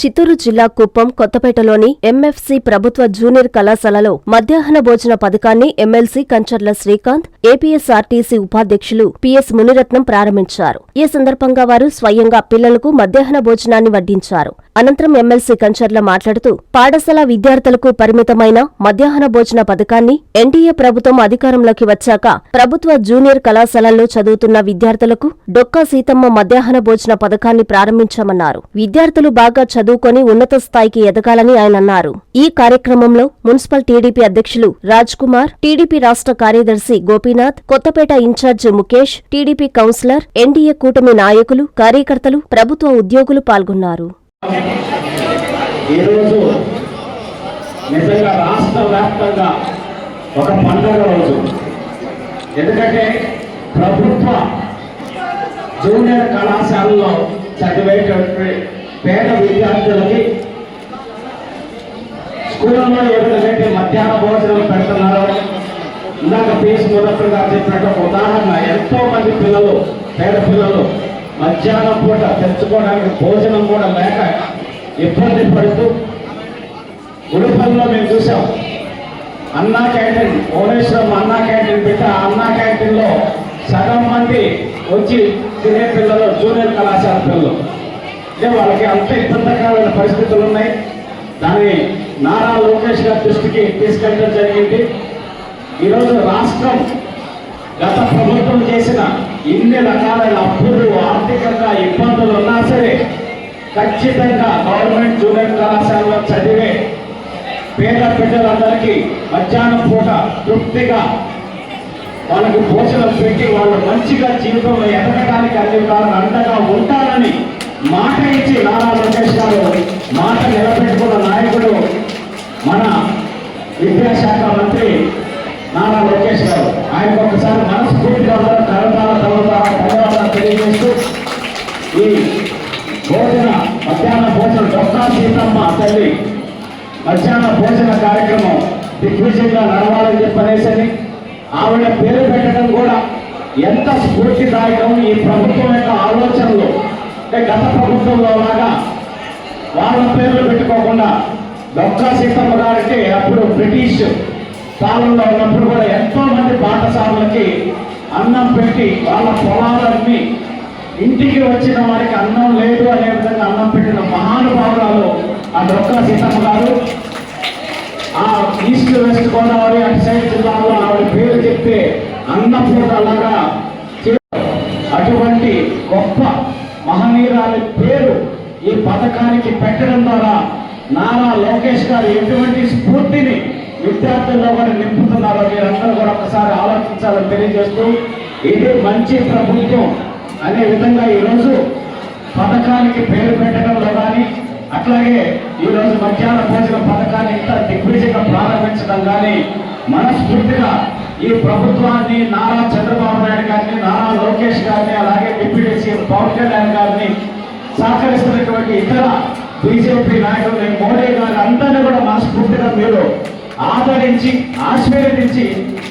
చిత్తూరు జిల్లా కుప్పం కొత్తపేటలోని ఎంఎఫ్సి ప్రభుత్వ జూనియర్ కళాశాలలో మధ్యాహ్న భోజన పథకాన్ని ఎమ్మెల్సీ కంచర్ల శ్రీకాంత్ ఏపీఎస్ఆర్టీసీ ఉపాధ్యక్షులు పిఎస్ మునిరత్నం ప్రారంభించారు. ఈ సందర్భంగా వారు స్వయంగా పిల్లలకు మధ్యాహ్న భోజనాన్ని వడ్డించారు. అనంతరం ఎమ్మెల్సీ కంచర్ల మాట్లాడుతూ పాఠశాల విద్యార్థులకు పరిమితమైన మధ్యాహ్న భోజన పథకాన్ని ఎన్డీఏ ప్రభుత్వం అధికారంలోకి వచ్చాక ప్రభుత్వ జూనియర్ కళాశాలల్లో చదువుతున్న విద్యార్థులకు డొక్కా సీతమ్మ మధ్యాహ్న భోజన పథకాన్ని ప్రారంభించామన్నారు. విద్యార్థులు బాగా చదువుకొని ఉన్నత స్థాయికి ఎదగాలని ఆయన అన్నారు. ఈ కార్యక్రమంలో మున్సిపల్ టీడీపీ అధ్యక్షులు రాజ్ కుమార్ టీడీపీ రాష్ట్ర కార్యదర్శి Gopinath Kothapeta in-charge Mukesh TDP councillor NDA కూటమి నాయకులు కార్యకర్తలు ప్రభుత్వ ఉద్యోగులు పాల్గొన్నారు. ఈరోజు నిజంగా రాష్ట్ర వ్యాప్తంగా ఒక పండుగ రోజు. ఎందుకంటే ప్రభుత్వ జూనియర్ కళాశాలలో చదివేటటువంటి పేద విద్యార్థులకి స్కూల్లో ఏ విధంగా మధ్యాహ్న భోజనం పెడుతున్నారో ఇందాక పీస్ మురత్న గారు చెప్పినట్టు ఒక ఉదాహరణ ఎంతో మంది పిల్లలు పేద పిల్లలు మధ్యాహ్నం పూట తెచ్చుకోవడానికి భోజనం కూడా లేక ఇబ్బంది పడుతూ గుడిపల్లిలో మేము చూసాం అన్నా క్యాంటీన్ భువనేశ్వరం అన్నా క్యాంటీన్ పెట్ట. అన్నా క్యాంటీన్లో సగం మంది వచ్చి తినే పిల్లలు జూనియర్ కళాశాల పిల్లలు. అంటే వాళ్ళకి అంత ఇబ్బందికరమైన పరిస్థితులు ఉన్నాయి. దాన్ని నారా లోకేష్ గారి దృష్టికి తీసుకెళ్ళడం జరిగింది. ఈరోజు రాష్ట్రం గత ప్రభుత్వం చేసిన ఇన్ని రకాలైన అప్పులు ఖచ్చితంగా గవర్నమెంట్ జూనియర్ కళాశాలలో చదివే పేద బిడ్డలందరికీ మధ్యాహ్నం పూట తృప్తిగా వాళ్ళకి భోజనం పెట్టి వాళ్ళు మంచిగా జీవితంలో ఎదగడానికి అన్ని అండగా ఉంటారని మాట ఇచ్చి నారా లోకేష్ గారు మాట నిలబెట్టుకున్న నాయకుడు మన విద్యాశాఖ మంత్రి నారా లోకేష్ గారు. ఆయన ఒకసారి మనస్ఫూర్తిగా అందరూ తరతాల తర్వాత ధన్యవాదాలు తెలియజేస్తూ ఈ భోజన మధ్యాహ్న భోజన డొక్కా సీతమ్మ తల్లి. మధ్యాహ్న భోజన కార్యక్రమం దిగ్విజయంగా నడవాలని చెప్పనేసని ఆవిడ పేరు పెట్టడం కూడా ఎంత స్ఫూర్తిదాయకం ఈ ప్రభుత్వం యొక్క ఆలోచనలు. అంటే గత ప్రభుత్వంలో లాగా వాళ్ళ పేర్లు పెట్టుకోకుండా డొక్కా సీతమ్మ గారికి అప్పుడు బ్రిటిష్ పాలనలో ఉన్నప్పుడు కూడా ఎంతో మంది పాఠశాలలకి అన్నం పెట్టి వాళ్ళ పొలాలను ఇంటికి వచ్చిన వారికి అన్నం లేదు అనే విధంగా అన్నం పెట్టిన మహానుభావురాలు ఆ డొక్కా సీతమ్మ గారు. ఆ ఈస్ట్ వెస్ట్ గోదావరి అటు సైడ్ జిల్లాలో ఆవిడ పేరు చెప్తే అన్నపూర్ణ అలాగా అటువంటి గొప్ప మహనీయురాలి పేరు ఈ పథకానికి పెట్టడం ద్వారా నారా లోకేష్ గారు ఎటువంటి స్ఫూర్తిని విద్యార్థుల్లో కూడా నింపుతున్నారో మీరందరూ కూడా ఒకసారి ఆలోచించాలని తెలియజేస్తూ ఇది మంచి ప్రభుత్వం. అదే విధంగా ఈరోజు పథకానికి పేరు పెట్టడంలో కానీ అట్లాగే ఈరోజు మధ్యాహ్న భోజన పథకాన్ని ఇంత దిగ్విజయంగా ప్రారంభించడం కానీ మనస్ఫూర్తిగా ఈ ప్రభుత్వాన్ని నారా చంద్రబాబు నాయుడు గారిని నారా లోకేష్ గారిని అలాగే డిప్యూటీ సీఎం పవన్ కళ్యాణ్ గారిని సహకరిస్తున్నటువంటి ఇతర బీజేపీ నాయకులు మోడీ గారు అందరినీ కూడా మనస్ఫూర్తిగా మీరు ఆదరించి ఆశీర్వదించి